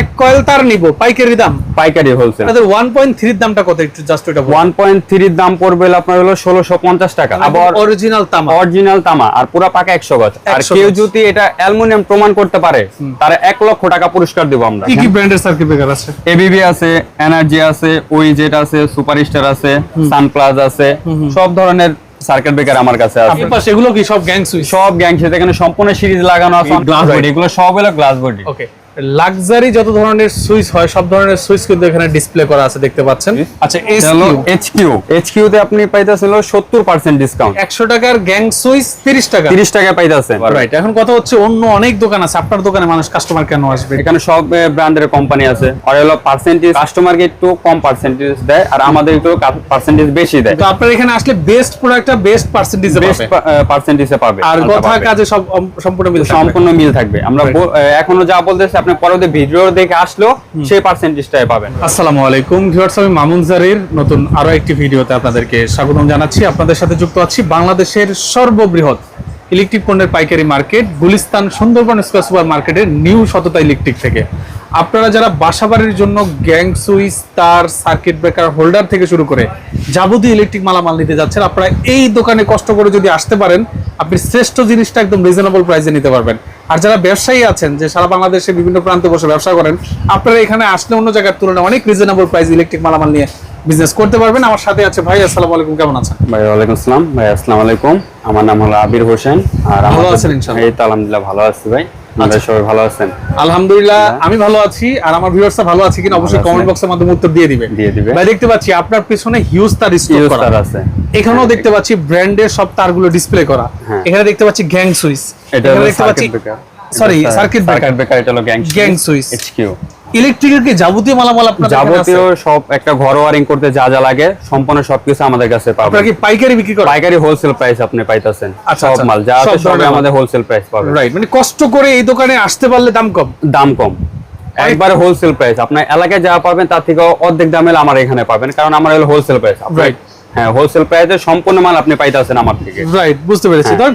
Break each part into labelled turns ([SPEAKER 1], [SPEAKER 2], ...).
[SPEAKER 1] এক কয়েল তার নিব পাইকারি দাম?
[SPEAKER 2] পাইকারি হোলসেল
[SPEAKER 1] ওয়ান পয়েন্ট থ্রির দামটা কত? একটু জাস্ট ওটা
[SPEAKER 2] ওয়ান পয়েন্ট থ্রির দাম পড়বে আপনার হলো ষোলোশো পঞ্চাশ টাকা। আবার
[SPEAKER 1] অরিজিনাল তামা।
[SPEAKER 2] অরিজিনাল তামা আর পুরা পাকা একশো গজ। আর কেউ যদি এটা অ্যালুমিনিয়াম প্রমাণ করতে পারে তারা এক লক্ষ টাকা পুরস্কার দিব আমরা।
[SPEAKER 1] কি কি ব্র্যান্ডের সার্কিট ব্রেকার আছে?
[SPEAKER 2] এবিবি আছে এনার্জি আছে ওইজেট আছে সুপারস্টার আছে সানপ্লাজ আছে সব ধরনের সার্কিট ব্রেকার আমার কাছে আছে।
[SPEAKER 1] পাশে এগুলো কি সব গ্যাং সুইচ
[SPEAKER 2] সব গ্যাং সেটা এখানে সম্পূর্ণ সিরিজ লাগানো আছে। গ্লাস বডি এগুলো সব হলো গ্লাস বডি
[SPEAKER 1] ওকে লাক্সারি যত ধরনের সুইচ হয় সব ধরনের সুইচ কিন্তু এখানে ডিসপ্লে করা আছে দেখতে পাচ্ছেন। আচ্ছা
[SPEAKER 2] এইচকিউ এইচকিউ তে আপনি পাইতেছেন হলো 70% ডিসকাউন্ট
[SPEAKER 1] একশো টাকার গ্যাং সুইচ তিরিশ টাকা।
[SPEAKER 2] 30 টাকা পাইতেছেন।
[SPEAKER 1] রাইট এখন কথা হচ্ছে অন্য অনেক দোকান আছে আপনার দোকানে মানুষ কাস্টমার কেন আসবে?
[SPEAKER 2] এখানে সব ব্র্যান্ডের কোম্পানি আছে। আর হলো পার্সেন্টেজ কাস্টমারকে একটু কম পার্সেন্টেজ দেয় আর আমাদের একটু পার্সেন্টেজ বেশি দেয়।
[SPEAKER 1] তো আপনার এখানে আসলে বেস্ট প্রোডাক্টটা বেস্ট পার্সেন্টেজে
[SPEAKER 2] বেস্ট
[SPEAKER 1] পাবে।
[SPEAKER 2] পার্সেন্টেজে পাবে।
[SPEAKER 1] আর কথা কাজে সব সম্পূর্ণ মিল
[SPEAKER 2] সম্পূর্ণ মিল থাকবে। আমরা এখনও যা বলতেছি আপনি পরবর্তী ভিডিও দেখে আসলো সেই পার্সেন্টেজটাই পাবেন।
[SPEAKER 1] আসসালামু আলাইকুম ভিউয়ার্স আমি মামুন জারির। নতুন আরও একটি ভিডিওতে আপনাদেরকে স্বাগতম জানাচ্ছি। আপনাদের সাথে যুক্ত আছি বাংলাদেশের সর্ববৃহৎ ইলেকট্রিক পণ্যের পাইকারি market, Gulistan Sundarban square super মার্কেটের নিউ সততা ইলেকট্রিক থেকে। আপনারা যারা বাসাবাড়ির জন্য গ্যাং, সুইচ, তার, সার্কিট ব্রেকার, হোল্ডার থেকে শুরু করে যাবতীয় ইলেকট্রিক মালামাল নিতে যাচ্ছেন, আপনারা এই দোকানে কষ্ট করে যদি আসতে পারেন, আপনি শ্রেষ্ঠ জিনিসটা একদম রিজনেবল প্রাইসে নিতে পারবেন। আর যারা ব্যবসায়ী আছেন, যে সারা বাংলাদেশে বিভিন্ন প্রান্তে বসে ব্যবসা করেন, আপনারা এখানে আসলে অন্য জায়গার তুলনায় অনেক রিজনেবল প্রাইস ইলেকট্রিক মালামাল নিয়ে বিজনেস করতে পারবেন। আমার সাথে আছে ভাই আসসালামু আলাইকুম কেমন আছেন?
[SPEAKER 2] ভাই ওয়ালাইকুম আসসালাম। ভাই আসসালামু আলাইকুম। আমার নাম হলো আবির হোসেন। আর
[SPEAKER 1] ভালো আছেন ইনশাআল্লাহ?
[SPEAKER 2] এই তো আলহামদুলিল্লাহ ভালো আছি ভাই। আপনারা সবাই ভালো আছেন?
[SPEAKER 1] আলহামদুলিল্লাহ আমি ভালো আছি। আর আমার ভিউয়ার্সরা ভালো আছে কিনা অবশ্যই। কমেন্ট বক্সের মাধ্যমে উত্তর দিয়ে দিবে।
[SPEAKER 2] দিয়ে দিবে।
[SPEAKER 1] ভাই দেখতে পাচ্ছি আপনার পিছনে হিউজ তার স্টক করা।
[SPEAKER 2] তার আছে।
[SPEAKER 1] এখানেও দেখতে পাচ্ছি ব্র্যান্ডের সব তারগুলো ডিসপ্লে করা।
[SPEAKER 2] হ্যাঁ।
[SPEAKER 1] এখানে দেখতে পাচ্ছি গ্যাং সুইচ
[SPEAKER 2] এটা
[SPEAKER 1] দেখতে পাচ্ছি সরি সার্কিট ব্রেকার
[SPEAKER 2] ব্রেকার এটা হলো গ্যাং
[SPEAKER 1] গ্যাং সুইচ
[SPEAKER 2] এইচকিউ
[SPEAKER 1] ইলেকট্রিকের কি যাবতীয় মালামাল আপনার
[SPEAKER 2] যাবতীয় সব একটা ঘর ওয়ারিং করতে যা যা লাগে সম্পূর্ণ সবকিছু আমাদের কাছে পাবেন।
[SPEAKER 1] আপনারা কি পাইকারি বিক্রি করেন?
[SPEAKER 2] পাইকারি হোলসেল প্রাইস আপনি পাইতেছেন।
[SPEAKER 1] আচ্ছা,
[SPEAKER 2] সব
[SPEAKER 1] আচ্ছা।
[SPEAKER 2] মাল যা আছে
[SPEAKER 1] ধরনের
[SPEAKER 2] আমাদের হোলসেল প্রাইস পাবেন।
[SPEAKER 1] রাইট মানে কষ্ট করে এই দোকানে আসতে পারলে দাম কম?
[SPEAKER 2] দাম কম। একবারে হোলসেল প্রাইস আপনার এলাকায় যা পাবেন তার থেকে অর্ধেক দামে আমার এখানে পাবেন কারণ আমার হলো হোলসেল প্রাইস
[SPEAKER 1] Right.
[SPEAKER 2] হ্যাঁ হোলসেল প্রাইসে সম্পূর্ণ মাল আপনি পাইতেছেন আমার থেকে।
[SPEAKER 1] রাইট বুঝতে পেরেছি।
[SPEAKER 2] হ্যাঁ।
[SPEAKER 1] ধরুন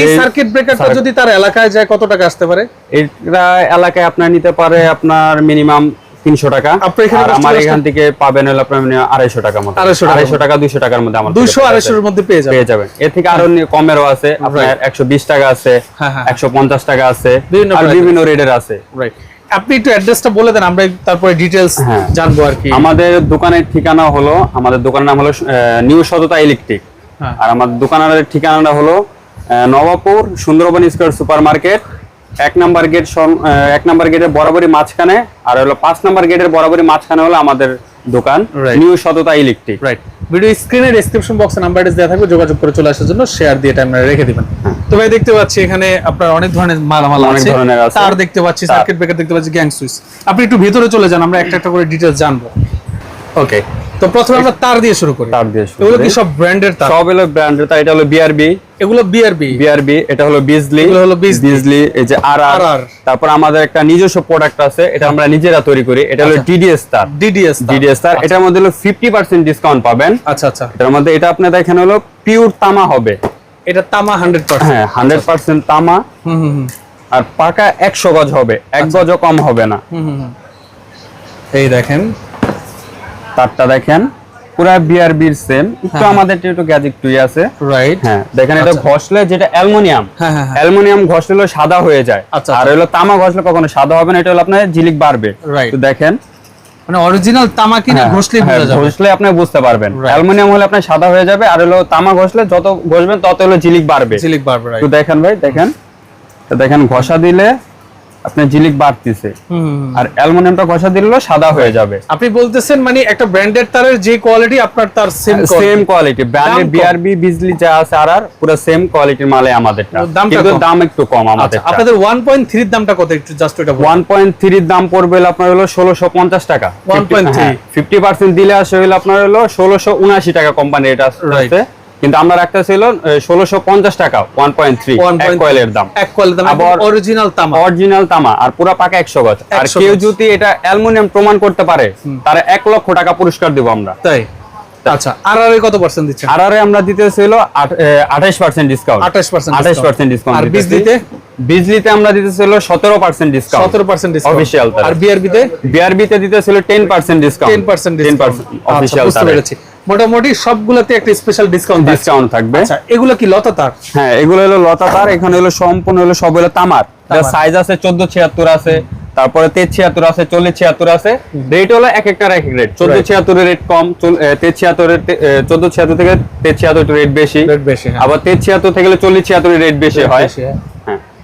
[SPEAKER 1] এই সার্কিট ব্রেকারটা যদি তার এলাকায় যায় কত টাকা আসতে পারে?
[SPEAKER 2] এটা এলাকায় আপনার নিতে পারে আপনার মিনিমাম তিনশো টাকা।
[SPEAKER 1] আপনার
[SPEAKER 2] আর আমার এখান থেকে পাবেন হলো আপনার আড়াইশো টাকা মতো। আড়াইশো টাকা। দুইশো টাকার মধ্যে আমার থেকে
[SPEAKER 1] আড়াইশোর মধ্যে পেয়ে যাবে
[SPEAKER 2] পেয়ে যাবেন। এর থেকে আরও কমেরও আছে। আপনার একশো বিশ টাকা আছে
[SPEAKER 1] হ্যাঁ, হ্যাঁ।
[SPEAKER 2] একশো পঞ্চাশ টাকা আছে।
[SPEAKER 1] বিভিন্ন
[SPEAKER 2] রেটের আছে।
[SPEAKER 1] রাইট আপনি একটু অ্যাড্রেসটা বলে দেন আমরা তারপরে ডিটেলস
[SPEAKER 2] হ্যাঁ।
[SPEAKER 1] জানব আর কি।
[SPEAKER 2] আমাদের দোকানের ঠিকানা হলো আমাদের দোকানের নাম হলো নিউ সততা ইলেকট্রিক। আর আমার দোকানের ঠিকানাটা হলো Nawabpur Sundarban square super market এক নাম্বার গেট এক নাম্বার গেটের বরাবরই মাঝখানে আর হলো পাঁচ নাম্বার গেটের বরাবরই মাঝখানে হলো আমাদের দোকান. New Satata electric
[SPEAKER 1] right video স্ক্রিনে ডেসক্রিপশন বক্সে নাম্বার দেওয়া থাকবে যোগাযোগ করে চলে আসার জন্য শেয়ার দিয়ে টাইম রেখে দিবেন। তো ভাই দেখতে পাচ্ছি এখানে আপনার অনেক ধরনের মালামাল
[SPEAKER 2] হ্যাঁ। অনেক
[SPEAKER 1] আছে
[SPEAKER 2] ধরনের আছে।
[SPEAKER 1] তার দেখতে পাচ্ছি সার্কিট ব্রেকার দেখতে পাচ্ছি গ্যাং সুইচ আপনি একটু ভিতরে চলে যান আমরা একটা একটা করে ডিটেলস জানব। ওকে তো প্রথমে আমরা তার দিয়ে শুরু করি।
[SPEAKER 2] তার দিয়ে শুরু
[SPEAKER 1] এগুলো কি সব ব্র্যান্ডের তার?
[SPEAKER 2] সব হলো ব্র্যান্ডের তার এটা হলো বিআরবি
[SPEAKER 1] এগুলো বিআরবি
[SPEAKER 2] বিআরবি এটা হলো বিজলি
[SPEAKER 1] এগুলো হলো বিজলি।
[SPEAKER 2] এই যে আর আর তারপর আমাদের একটা নিজস্ব প্রোডাক্ট আছে এটা আমরা নিজেরা তৈরি করি। এটা হলো
[SPEAKER 1] আচ্ছা।
[SPEAKER 2] ডিডিএস তার।
[SPEAKER 1] ডিডিএস
[SPEAKER 2] ডিডিএস তার। এটার মধ্যে হলো ফিফটি পার্সেন্ট ডিসকাউন্ট পাবেন।
[SPEAKER 1] আচ্ছা আচ্ছা।
[SPEAKER 2] এটার মধ্যে এটা আপনার দেখেন হলো পিওর তামা হবে।
[SPEAKER 1] এটা তামা হান্ড্রেড পার্সেন্ট
[SPEAKER 2] হ্যাঁ হান্ড্রেড পার্সেন্ট তামা।
[SPEAKER 1] হুম হুম
[SPEAKER 2] আর পাকা একশো গজ হবে। এক
[SPEAKER 1] আচ্ছা।
[SPEAKER 2] গজও কম হবে না।
[SPEAKER 1] হুম হুম। এই দেখেন
[SPEAKER 2] তারটা দেখেন পুরা বিআরবির সেম একটু
[SPEAKER 1] হ্যাঁ।
[SPEAKER 2] আমাদের একটু গ্যাজেট টুই আছে।
[SPEAKER 1] রাইট
[SPEAKER 2] হ্যাঁ দেখেন এটা
[SPEAKER 1] আচ্ছা।
[SPEAKER 2] ঘষলে যেটা অ্যালুমিনিয়াম
[SPEAKER 1] হ্যাঁ হ্যাঁ হ্যাঁ।
[SPEAKER 2] অ্যালুমিনিয়াম ঘষলে সাদা হয়ে যায়।
[SPEAKER 1] আচ্ছা,
[SPEAKER 2] আর হলো তামা ঘষলে কখনো সাদা হবে না এটা হলো আপনার ঝিলিক বাড়বে. তো দেখেন।
[SPEAKER 1] মানে অরিজিনাল তামা কিনা
[SPEAKER 2] হ্যাঁ,
[SPEAKER 1] ঘষলেই
[SPEAKER 2] হ্যাঁ,
[SPEAKER 1] বোঝা যাবে।
[SPEAKER 2] ঘষলে আপনি বুঝতে পারবেন. অ্যালুমিনিয়াম হলে আপনার সাদা হয়ে যাবে আর হলো তামা ঘষলে যত ঘষবেন তত হলো ঝিলিক বাড়বে। একটু দেখেন ভাই দেখেন। তো দেখেন ঘষা দিলে আপনার ঝিলিক বাড়তিছে। আর অ্যালুমিনিয়ামটা ঘষা দিলে সাদা হয়ে যাবে।
[SPEAKER 1] আপনি বলতেছেন মানে একটা ব্র্যান্ডেড তারের যে কোয়ালিটি আপনার তার সেম
[SPEAKER 2] সেম কোয়ালিটি ব্র্যান্ডের বিআরবি বিজলি যা আছে আর আর পুরো সেম কোয়ালিটির মালে আমাদেরটা।
[SPEAKER 1] দামটা
[SPEAKER 2] কিন্তু দাম একটু কম আমাদের
[SPEAKER 1] আচ্ছা আপনাদের 1.3 এর দামটা কত? একটু জাস্ট ওটা বলুন।
[SPEAKER 2] ওয়ান পয়েন্ট থ্রির দাম পড়বে আপনার হলো ষোলোশো পঞ্চাশ টাকা।
[SPEAKER 1] 1.3
[SPEAKER 2] ফিফটি পার্সেন্ট দিলে আসে হলো আপনার হলো ষোলোশো উনআশি টাকা কোম্পানি এটা. আছে কিন্তু আমরা রাখতেছি হলো ষোলোশো পঞ্চাশ টাকা ওয়ান পয়েন্ট থ্রি
[SPEAKER 1] 1.3
[SPEAKER 2] কয়েলের দাম।
[SPEAKER 1] এক কোয়ালিটি দাম
[SPEAKER 2] আবার-
[SPEAKER 1] অরিজিনাল তামা।
[SPEAKER 2] অরিজিনাল তামা আর পুরো পাকা একশো গজ। আর কেউ যদি এটা অ্যালুমিনিয়াম প্রমাণ করতে পারে তারা এক লক্ষ টাকা পুরস্কার দিব আমরা।
[SPEAKER 1] তাই? আচ্ছা আর কত পার্সেন্ট দিচ্ছেন
[SPEAKER 2] আর আর আমরা দিতেছি হলো আঠাশ পার্সেন্ট ডিসকাউন্ট
[SPEAKER 1] 28%
[SPEAKER 2] আঠাশ
[SPEAKER 1] discount।
[SPEAKER 2] পার্সেন্ট ডিসকাউন্ট
[SPEAKER 1] আর বিজলিতে
[SPEAKER 2] বিজলিতে আমরা দিতেছিল সতেরো পার্সেন্ট ডিসকাউন্ট
[SPEAKER 1] সতেরো পার্সেন্ট
[SPEAKER 2] Official তার।
[SPEAKER 1] আর বিআরবিতে
[SPEAKER 2] বিআরবিতে দিতেছিল ten percent discount
[SPEAKER 1] ten percent
[SPEAKER 2] ten percent official
[SPEAKER 1] বুঝতে পেরেছি। মোটামুটি সবগুলোতে একটা স্পেশাল ডিসকাউন্ট
[SPEAKER 2] ডিসকাউন্ট থাকবে।
[SPEAKER 1] আচ্ছা এগুলো কি লতা তার?
[SPEAKER 2] হ্যাঁ এগুলো হলো লতা তার এখানে হলো সম্পূর্ণ হলো সব হলো তামার। সাইজ আছে চোদ্দ ছিয়াত্তর আছে তারপরে তেজ ছিয়াত্তর আছে চল্লিশ ছিয়াত্তর আছে। রেট হলো এক একটার এক এক রেট চোদ্দ. ছিয়াত্তরের রেট কম তেজ ছিয়াত্তরের চোদ্দ ছিয়াত্তর থেকে তেজ ছিয়াত্তর রেট বেশি।
[SPEAKER 1] হ্যাঁ।
[SPEAKER 2] আবার তেজ ছিয়াত্তর থেকে চল্লিশ ছিয়াত্তরের রেট বেশি
[SPEAKER 1] বেশি, হ্যাঁ।
[SPEAKER 2] হ্যাঁ।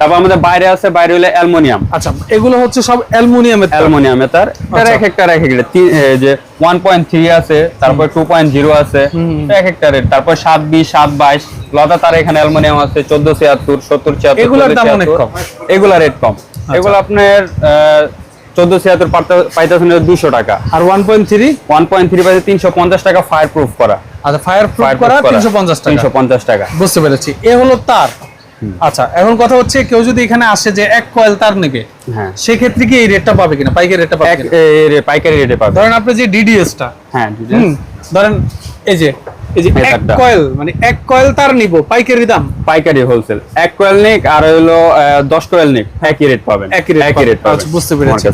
[SPEAKER 2] তারপর আমাদের বাইরে আছে বাইরে হলো অ্যালমোনিয়াম।
[SPEAKER 1] আচ্ছা এগুলো হচ্ছে সব অ্যালুমিনিয়ামের তার।
[SPEAKER 2] তার। এটার
[SPEAKER 1] আচ্ছা।
[SPEAKER 2] এক একটা এক এক রেট তিন- এ, যে ওয়ান পয়েন্ট থ্রি আছে তারপর টু পয়েন্ট জিরো আছে এক একটা রেট। তারপর সাত বিশ সাত বাইশ লতা তার এখানে অ্যালুমিনিয়াম আছে চোদ্দ ছিয়াত্তর সত্তর ছিয়াত্তর
[SPEAKER 1] এগুলোর দাম অনেক কম।
[SPEAKER 2] এগুলা রেট কম। এগুলো আপনার চোদ্দ ছিয়াত্তর পাইতেছেন দুশো টাকা।
[SPEAKER 1] আর one point three
[SPEAKER 2] one point three পাইতে তিনশো পঞ্চাশ টাকা ফায়ার প্রুফ করা।
[SPEAKER 1] আচ্ছা ফায়ার প্রুফ করা। তিনশো পঞ্চাশ টাকা।
[SPEAKER 2] তিনশো পঞ্চাশ টাকা।
[SPEAKER 1] বুঝতে পেরেছি। এ হলো তার। আচ্ছা এখন কথা হচ্ছে কেউ যদি এখানে আসে যে এক কয়েল তার নেবে
[SPEAKER 2] হ্যাঁ।
[SPEAKER 1] সেক্ষেত্রে কি এই রেটটা পাবে কিনা? পাইকারি রেটটা পাবে
[SPEAKER 2] পাইকারি রেটে পাবে।
[SPEAKER 1] ধরেন আপনি যে ডিডিএসটা
[SPEAKER 2] হ্যাঁ
[SPEAKER 1] ধরেন এই যে এই যে এক কয়েল মানে এক কয়েল তার নিব পাইকারি দাম?
[SPEAKER 2] পাইকারি হোলসেল এক কোয়েল নিক আর হলো আহ, দশ নিক একই রেট পাবেন।
[SPEAKER 1] একই রেট
[SPEAKER 2] একই রেট পাবেন।
[SPEAKER 1] আচ্ছা বুঝতে পেরেছি।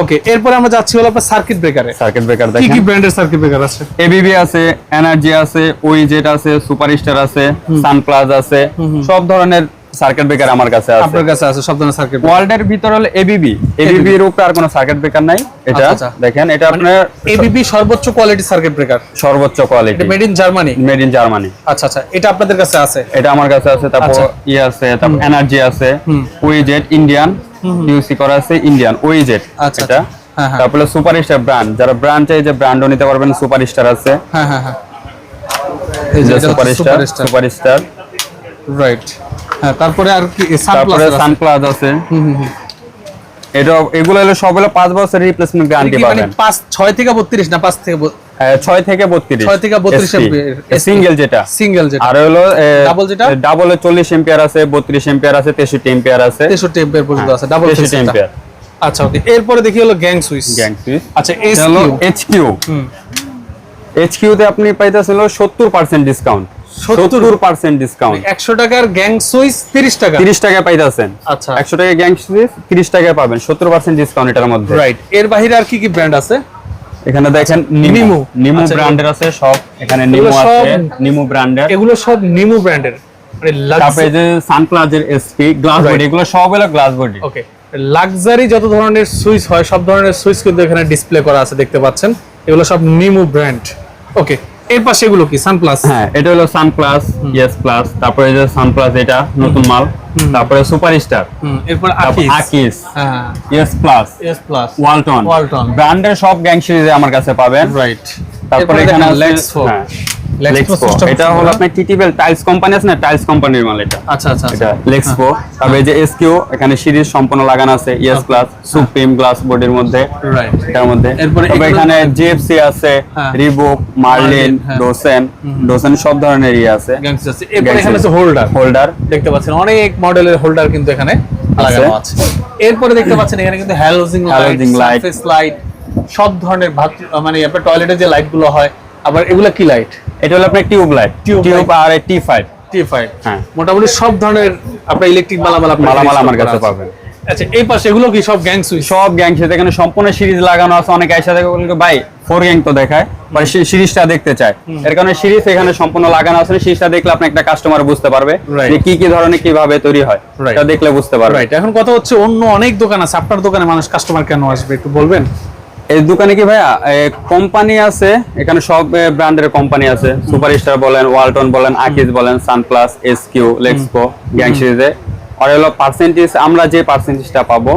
[SPEAKER 1] ওকে এরপরে আমরা যাচ্ছি হলো আপনার সার্কিট ব্রেকারে
[SPEAKER 2] সার্কিট ব্রেকার
[SPEAKER 1] কি কি ব্র্যান্ডের সার্কিট ব্রেকার আছে?
[SPEAKER 2] এবিবি আছে এনার্জি আছে ওইজেট আছে সুপারস্টার আছে সানপ্লাজ আছে সব ধরনের সার্কিট ব্রেকার আমার কাছে আছে।
[SPEAKER 1] আপনার কাছে আছে সব ধরনের সার্কিট
[SPEAKER 2] ওয়ার্ল্ডের ভিতর হলো এবিবি এবিবি এর উপরে আর কোনো সার্কিট ব্রেকার নাই। এটা
[SPEAKER 1] আচ্ছা, আচ্ছা।
[SPEAKER 2] দেখেন এটা আপনার
[SPEAKER 1] এবিবি সর্বোচ্চ কোয়ালিটি সার্কিট ব্রেকার
[SPEAKER 2] সর্বোচ্চ কোয়ালিটি
[SPEAKER 1] এটা made in Germany
[SPEAKER 2] made in Germany
[SPEAKER 1] আচ্ছা আচ্ছা। এটা আপনাদের কাছে আছে?
[SPEAKER 2] এটা আমার কাছে আছে তারপর
[SPEAKER 1] আচ্ছা।
[SPEAKER 2] ই আছে তারপর এনার্জি আছে। ওইজেট ইন্ডিয়ান ইউসি করা আছে ইন্ডিয়ান ওইজেট
[SPEAKER 1] আচ্ছা,
[SPEAKER 2] এটা
[SPEAKER 1] হ্যাঁ, হ্যাঁ।
[SPEAKER 2] তারপরে সুপারস্টার ব্র্যান্ড যারা ব্র্যান্ড চাই যে ব্র্যান্ডও নিতে পারবেন সুপারস্টার আছে।
[SPEAKER 1] হ্যাঁ হ্যাঁ হ্যাঁ।
[SPEAKER 2] এই যে
[SPEAKER 1] এটা হচ্ছে
[SPEAKER 2] সুপারস্টার সুপারস্টার
[SPEAKER 1] রাইট তারপরে আর কি
[SPEAKER 2] তারপরে
[SPEAKER 1] সানপ্লাস
[SPEAKER 2] আছে। এটা এগুলো হলো সব হলো পাঁচ বছরের রিপ্লেসমেন্ট গ্যারান্টি
[SPEAKER 1] মানে
[SPEAKER 2] পাবেন।
[SPEAKER 1] পাঁচ ছয় থেকে বত্রিশ না পাঁচ থেকে
[SPEAKER 2] আহ, ছয় থেকে বত্রিশ
[SPEAKER 1] ছয় থেকে 32 এমপিয়ার।
[SPEAKER 2] সিঙ্গেল যেটা।
[SPEAKER 1] সিঙ্গেল যেটা।
[SPEAKER 2] আর হলো
[SPEAKER 1] Double যেটা?
[SPEAKER 2] ডাবল চল্লিশ এম্পিয়ার আছে বত্রিশ এম্পিয়ার আছে তেষট্টি এম্পিয়ার আছে।
[SPEAKER 1] তেষট্টি এমপিয়ার পর্যন্ত আছে ডাবল
[SPEAKER 2] 63 এম্পিয়ার
[SPEAKER 1] আচ্ছা ওকে এরপরে দেখি হলো গ্যাং সুইচ
[SPEAKER 2] গ্যাং সুইচ
[SPEAKER 1] আচ্ছা
[SPEAKER 2] এটা হলো এইচকিউ। এইচকিউতে আপনি পাইতেছিল সত্তর পার্সেন্ট ডিসকাউন্ট
[SPEAKER 1] 70
[SPEAKER 2] সত্তর পার্সেন্ট ডিসকাউন্ট
[SPEAKER 1] একশো টাকার গ্যাং সুইচ তিরিশ টাকা।
[SPEAKER 2] তিরিশ টাকায় পাইতেছেন।
[SPEAKER 1] আচ্ছা।
[SPEAKER 2] একশো টাকা গ্যাং সুইচ তিরিশ টাকায় পাবেন সত্তর পার্সেন্ট ডিসকাউন্ট এটার মধ্যে।
[SPEAKER 1] রাইট এর বাইরে আর কি কি ব্র্যান্ড আছে?
[SPEAKER 2] এখানে দেখেন নিমু
[SPEAKER 1] নিমু।
[SPEAKER 2] ব্র্যান্ডের আছে সব। এখানে নিমু আছে নিমু ব্র্যান্ডের
[SPEAKER 1] এগুলো সব নিমু ব্র্যান্ডের মানে
[SPEAKER 2] তারপরে যে সানপ্লাজের এসপি গ্লাস বডি এগুলো সব হলো গ্লাস বডি
[SPEAKER 1] ওকে লাক্সারি যত ধরনের সুইচ হয় সব ধরনের সুইচ কিন্তু এখানে ডিসপ্লে করা আছে দেখতে পাচ্ছেন। এগুলো সব নিমু ব্র্যান্ড ওকে এর পাশে এগুলো কি? সানপ্লাস
[SPEAKER 2] হ্যাঁ এটা হলো সানপ্লাস ইয়েস প্লাস তারপরে যে সানপ্লাস এটা নতুন মাল তারপরে সুপারস্টার
[SPEAKER 1] এরপর আকিস
[SPEAKER 2] আকিস
[SPEAKER 1] হ্যাঁ।
[SPEAKER 2] Yes plus
[SPEAKER 1] yes plus
[SPEAKER 2] Walton
[SPEAKER 1] Walton.
[SPEAKER 2] ব্র্যান্ডের সব গ্যাং সিরিজে আমার কাছে পাবেন।
[SPEAKER 1] রাইট
[SPEAKER 2] তারপরে এখানে আছে
[SPEAKER 1] লেক্সফো লেক্সফো
[SPEAKER 2] Lexpo।
[SPEAKER 1] সিস্টেম
[SPEAKER 2] এটা হলো আপনার টিটিবেল টাইলস কোম্পানি আছে না? টাইলস কোম্পানির মাল এটা।
[SPEAKER 1] আচ্ছা আচ্ছা
[SPEAKER 2] এটা লেক্সপো তারপরে যে এসকিউ এখানে সিরিজ সম্পূর্ণ লাগানো আছে। ইয়েস প্লাস সুপ্রিম গ্লাস বডির মধ্যে।
[SPEAKER 1] রাইট
[SPEAKER 2] এটার মধ্যে। তবে এখানে জিএফসি আছে। রিবুক মার্লিন। ডোসেন ডোসেন সব ধরনের ইয়ে আছে।
[SPEAKER 1] গ্যাং সুইচ আছে। এরপর এখানে আছে হোল্ডার
[SPEAKER 2] হোল্ডার
[SPEAKER 1] দেখতে পাচ্ছেন অনেক মডেলের হোল্ডার কিন্তু এখানে লাগানো আছে। এরপরে দেখতে পাচ্ছেন এখানে কিন্তু হ্যালোজিং লাইট সারফেস লাইট সব ধরনের মানে আপনার টয়লেটে যে লাইটগুলো হয় আবার এগুলা কি লাইট
[SPEAKER 2] এটা হলো আপনার টিউব লাইট টিউব আর টি ফাইভ
[SPEAKER 1] টি ফাইভ
[SPEAKER 2] হ্যাঁ।
[SPEAKER 1] মোটামুটি সব ধরনের আপনার ইলেকট্রিক মালামাল
[SPEAKER 2] মালামাল আমার কাছে পাবেন।
[SPEAKER 1] আচ্ছা এই পাশে এগুলো কি সব গ্যাং সুইচ
[SPEAKER 2] সব গ্যাং সাথে এখানে সম্পূর্ণ সিরিজ লাগানো আছে। অনেক আইসা থেকে বলবে ভাই ফোর গ্যাং তো দেখায়। মানে সিরিজটা দেখতে চায়। এর কারণে সিরিজ এখানে সম্পূর্ণ লাগানো আছে। সিরিজটা দেখলে আপনি একটা কাস্টমার বুঝতে পারবে যে কি কি ধরনের কীভাবে তৈরি হয়। এটা দেখলে বুঝতে পারবে।
[SPEAKER 1] এখন কথা হচ্ছে অন্য অনেক দোকান আছে। আপনার দোকানে মানুষ কাস্টমার কেন আসবে একটু বলবেন?
[SPEAKER 2] এই দোকানে কি ভাইয়া কোম্পানি আছে? এখানে সব ব্র্যান্ডের কোম্পানি আছে। সুপারস্টার বলেন ওয়ালটন বলেন আকিজ বলেন সানপ্লাস এসকিউ লেক্সপো গ্যাং সিরিজে। আর হলো পার্সেন্টেজ আমরা যে পার্সেন্টেজটা পাবো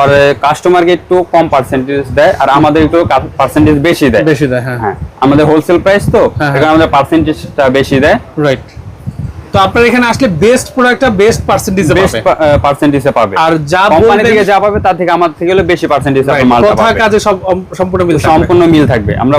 [SPEAKER 2] আর কাস্টমারকে একটু কম পার্সেন্টেজ দেয় আর আমাদের একটু পার্সেন্টেজ বেশি দেয়।
[SPEAKER 1] বেশি দেয় হ্যাঁ।
[SPEAKER 2] হ্যাঁ আমাদের হোলসেল প্রাইস তো
[SPEAKER 1] হ্যাঁ,
[SPEAKER 2] এখানে আমাদের পার্সেন্টেজটা বেশি দেয়।
[SPEAKER 1] রাইট তো আপনার এখানে আসলে বেস্ট প্রোডাক্টটা বেস্ট পার্সেন্টেজে পাবে।
[SPEAKER 2] পার্সেন্টেজে পাবে।
[SPEAKER 1] আর যা
[SPEAKER 2] কোম্পানি থেকে যা পাবে তার থেকে আমার থেকে হলো বেশি পার্সেন্টেজ আপনি মালটা
[SPEAKER 1] কথা
[SPEAKER 2] পাবে।
[SPEAKER 1] কাজে সব সম্পূর্ণ মিল
[SPEAKER 2] সম্পূর্ণ মিল থাকবে। আমরা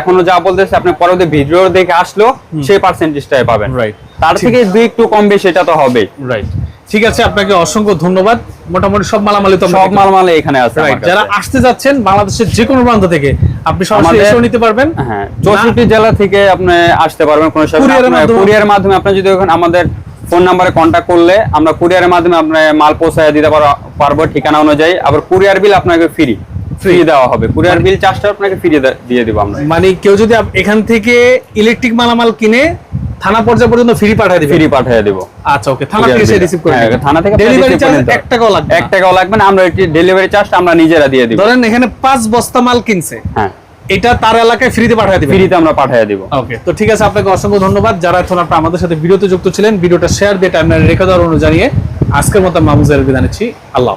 [SPEAKER 2] এখনও যা বলতেছি আপনি পরবর্তী ভিডিও দেখে আসলো সেই পার্সেন্টেজটাই পাবেন।
[SPEAKER 1] রাইট
[SPEAKER 2] তার থেকে দুই একটু কম বেশি এটা তো হবে
[SPEAKER 1] রাইট ঠিক আছে আপনাকে অসংখ্য ধন্যবাদ। মোটামুটি সব মালামালি তো
[SPEAKER 2] সব মাল মাল এখানে আছে।
[SPEAKER 1] যারা আসতে যাচ্ছেন বাংলাদেশের যে কোনো প্রান্ত থেকে আপনি সরাসরি এসেও নিতে পারবেন।
[SPEAKER 2] হ্যাঁ চৌষট্টি জেলা থেকে আপনি আসতে পারবেন কোনো
[SPEAKER 1] Courier এর মাধ্যমে-
[SPEAKER 2] কুরিয়ার মাধ্যমে আপনি যদি ওখানে আমাদের ফোন নাম্বারে কন্ট্যাক্ট করলে আমরা কুরিয়ারের মাধ্যমে আপনার মাল পৌঁছায় দিতে পারব ঠিকানা অনুযায়ী। আবার কুরিয়ার বিল আপনাকে ফ্রি ফ্রি দেওয়া হবে। কুরিয়ার বিল চার্জটা আপনাকে ফ্রি দিয়ে দিব আমরা।
[SPEAKER 1] মানে কেউ যদি এখান থেকে ইলেকট্রিক মালামাল কিনে থানা পর্যায়ে পর্যন্ত ফ্রি পাঠিয়ে দিবে
[SPEAKER 2] ফ্রি পাঠিয়ে দিব।
[SPEAKER 1] আচ্ছা ওকে থানা থেকে সে রিসিভ করে
[SPEAKER 2] হ্যাঁ,
[SPEAKER 1] নেবে।
[SPEAKER 2] থানা থেকে
[SPEAKER 1] ডেলিভারি চার্জ
[SPEAKER 2] নিতে হবে।
[SPEAKER 1] এক টাকাও লাগবে
[SPEAKER 2] এক
[SPEAKER 1] না।
[SPEAKER 2] টাকাও লাগবে না আমরা এটি ডেলিভারি চার্জটা আমরা নিজেরা দিয়ে দিব।
[SPEAKER 1] ধরেন এখানে পাঁচ বস্তা মাল কিনছে।
[SPEAKER 2] হ্যাঁ।
[SPEAKER 1] এটা তার এলাকায় ফ্রিতে পাঠিয়ে দিবে
[SPEAKER 2] ফ্রিতে আমরা পাঠিয়ে দিব।
[SPEAKER 1] ওকে তো ঠিক আছে আপনাকে অসংখ্য ধন্যবাদ। যারা এখন আপনার আমাদের সাথে ভিডিওতে যুক্ত ছিলেন ভিডিওটা শেয়ার দিয়ে টাইমলাইনে রেখে দেওয়ার অনুযায়ী জানিয়ে আজকের মতো মামুজারের বিদায় নিচ্ছি। আল্লাহ।